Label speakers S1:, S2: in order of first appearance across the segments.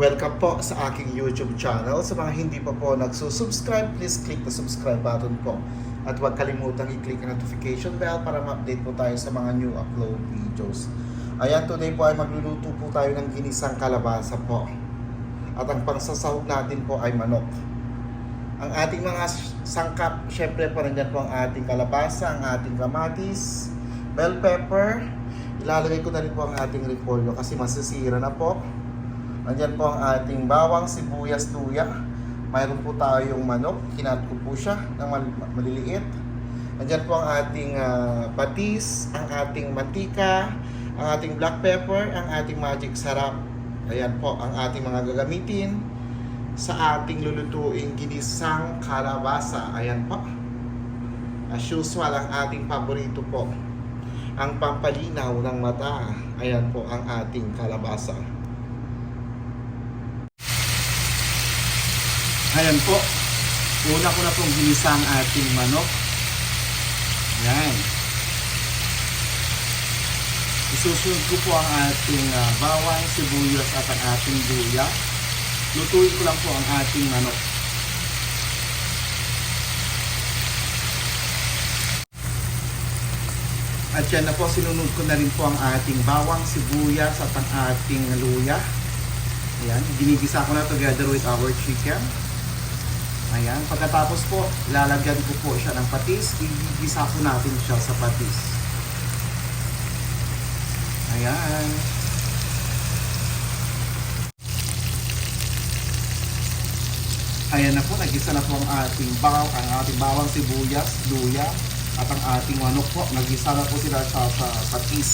S1: Welcome po sa aking YouTube channel. Sa mga hindi pa po nagsusubscribe, please click the subscribe button po. At huwag kalimutang i-click ang notification bell para ma-update po tayo sa mga new upload videos. Ayan, today po ay magluluto po tayo ng ginisang kalabasa po. At ang pangsasahog natin po ay manok. Ang ating mga sangkap, syempre pa rin po ang ating kalabasa, ang ating kamatis, bell pepper, ilalagay ko na rin po ang ating repolyo kasi masisira na po. Andyan po ang ating bawang, sibuyas, tuya. Mayroon po tayong manok, kinat ko po siya ng mal- maliliit. Andyan po ang ating ah, patis, ang ating mantika, ang ating black pepper, ang ating magic sarap. Ayan po ang ating mga gagamitin sa ating lulutuing ginisang kalabasa. Ayan po. As usual, ang ating paborito po. Ang pampalinaw ng mata. Ayan po ang ating kalabasa. Ayan po. Una ko na pong ginisa ang ating manok. Ayan. Isusunod ko po ang ating ah, bawang, sibuyas at ang ating luya. Lutuin ko lang po ang ating manok. At yan na po, sinunod ko na rin po ang ating bawang, sibuyas at ang ating luya. Ayan, ginigisa ko na together with our chicken. Ayan, pagkatapos po, lalagyan ko po siya ng patis. Igigisa po natin siya sa patis. Ayan. Ayan na po, nagisa na po ang ating baw, ang ating bawang sibuyas, luya, at ang ating manok po. Nagisa na po sila sa, sa patis.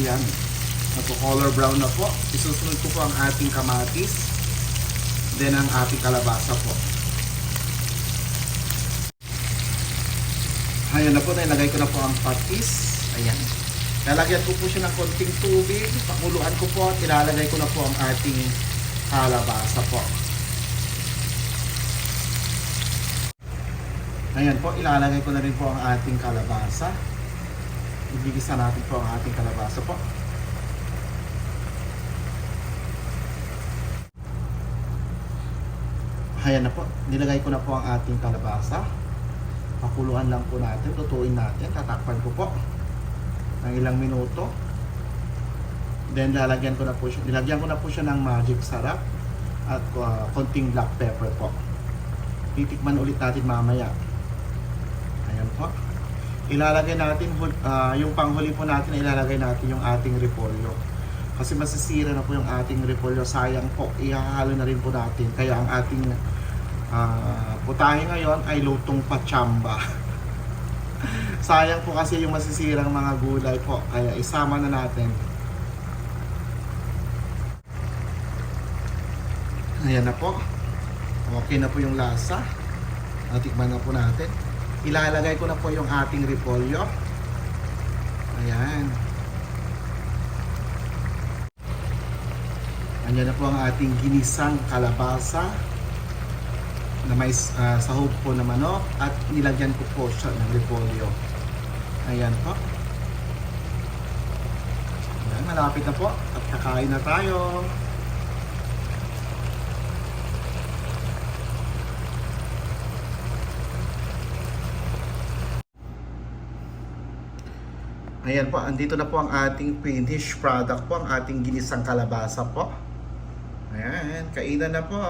S1: Ayan. Nagko-color brown na po. Isusunod ko po ang ating kamatis. Then ang ating kalabasa po. Ayan na po, nilagay ko na po ang patis. Ayan. Lalagyan ko po siya ng konting tubig. Pakuluan ko po at ilalagay ko na po ang ating kalabasa po. Ayan po, ilalagay ko na rin po ang ating kalabasa. Ibigisa natin po ang ating kalabasa po. Ayan na po, nilagay ko na po ang ating kalabasa. Pakuluan lang po natin, lutuin natin, tatakpan ko po ng ilang minuto. Then lalagyan ko na po siya, nilagyan ko na po siya ng magic sarap at uh, konting black pepper po. Titikman ulit natin mamaya. Ayan po. Ilalagay natin, ah, yung panghuli po natin, ilalagay natin yung ating repolyo. Kasi masisira na po yung ating repolyo. Sayang po, ihahalo na rin po natin. Kaya ang ating ah, putahe ngayon ay lutong pachamba. Sayang po kasi yung masisirang mga gulay po. Kaya isama na natin. Ayan na po. Okay na po yung lasa. Natikman na po natin. Ilalagay ko na po yung ating repolyo. Ayan. Ayan na po ang ating ginisang kalabasa na may uh, sahog po na manok at nilagyan ko po siya ng repolyo. Ayan po. Ayan, malapit na po at kakain na tayo. Ayan po, andito na po ang ating finished product po, ang ating ginisang kalabasa po. Ayan, kainan na po.